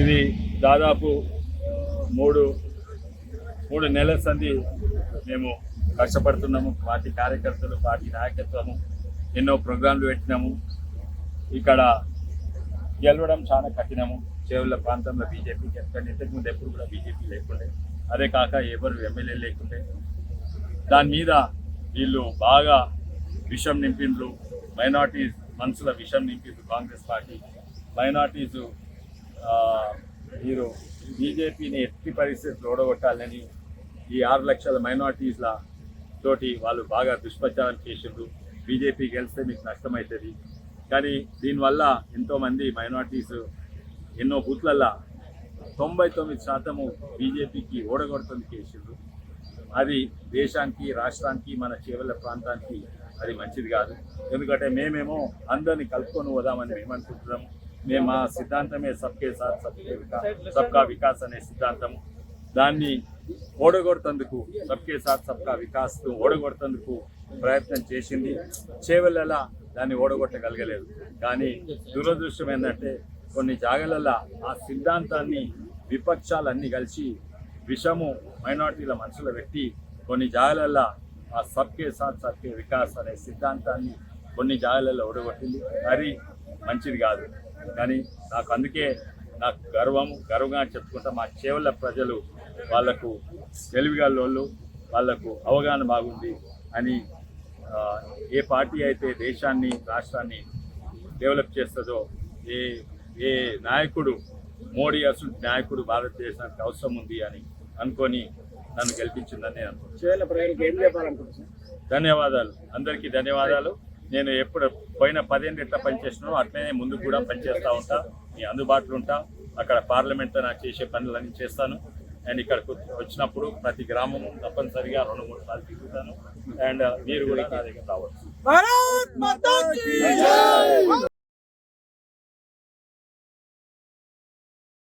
ఇది దాదాపు మూడు మూడు నెలల సంది మేము కష్టపడుతున్నాము. పార్టీ కార్యకర్తలు పార్టీ నాయకత్వము ఎన్నో ప్రోగ్రాంలు పెట్టినాము. ఇక్కడ గెలవడం చాలా కఠినము. చేవుల ప్రాంతంలో బీజేపీ ఎక్కడ ఇంతకుముందు ఎప్పుడు కూడా బీజేపీ లేకుండే. అదే కాక ఎవరు ఎమ్మెల్యే లేకుండే. దాని మీద వీళ్ళు బాగా విషం నింపిండ్రు మైనార్టీస్ మనసుల విషం నింపిండ్రు కాంగ్రెస్ పార్టీ. మైనార్టీస్ మీరు బీజేపీని ఎట్టి పరిస్థితులు ఓడగొట్టాలని ఈ ఆరు లక్షల మైనార్టీస్ల తోటి వాళ్ళు బాగా దుష్ప్రచారం చేసిండ్రు. బీజేపీ గెలిస్తే మీకు నష్టమవుతుంది కానీ దీనివల్ల ఎంతోమంది మైనార్టీస్ ఎన్నో బూత్లల్లో తొంభై తొమ్మిది శాతము బీజేపీకి ఓడగొడుతుంది చేసిండ్రు. అది దేశానికి రాష్ట్రానికి మన చేవల ప్రాంతానికి అది మంచిది కాదు. ఎందుకంటే మేమేమో అందరినీ కలుపుకొని పోదామని మేము అనుకుంటున్నాము మేము ఆ సిద్ధాంతమే సబ్కే సాత్ సబ్కే వికాస్ సబ్కా వికాస్ అనే సిద్ధాంతం దాన్ని ఓడగొడుతందుకు సబ్కే సాత్ సబ్కా వికాస్ ఓడగొడుతందుకు ప్రయత్నం చేసింది. చేవలలా దాన్ని ఓడగొట్టగలగలేదు. కానీ దురదృష్టం ఏంటంటే కొన్ని జాగలలో ఆ సిద్ధాంతాన్ని విపక్షాలన్నీ కలిసి విషము మైనార్టీల మనసులో పెట్టి కొన్ని జాగలల్లో ఆ సబ్కే సాత్ సబ్కే వికాస్ అనే సిద్ధాంతాన్ని కొన్ని జాగలలో ఓడగొట్టింది. అది మంచిది కాదు. కానీ నాకు అందుకే నాకు గర్వం గర్వంగా చెప్పుకుంటా మా చేవల ప్రజలు వాళ్ళకు తెలివిగల్లోళ్ళు వాళ్ళకు అవగాహన బాగుంది అని ఏ పార్టీ అయితే దేశాన్ని రాష్ట్రాన్ని డెవలప్ చేస్తుందో ఏ ఏ నాయకుడు మోడీ అసలు నాయకుడు భారతదేశానికి అవసరం ఉంది అని అనుకొని నన్ను గెలిపించిందని నేను ధన్యవాదాలు. అందరికీ ధన్యవాదాలు. నేను ఎప్పుడు పోయిన పదేళ్ళు ఎట్లా పనిచేసినానో అట్లనే ముందు కూడా పనిచేస్తూ ఉంటా. మీ అందుబాటులో ఉంటా. అక్కడ పార్లమెంట్తో నాకు చేసే పనులన్నీ చేస్తాను. అండ్ ఇక్కడికి వచ్చినప్పుడు ప్రతి గ్రామం తప్పనిసరిగా రెండు మూడు సార్లు తిరుగుతాను. అండ్ మీరు కూడా నా దగ్గర రావచ్చు.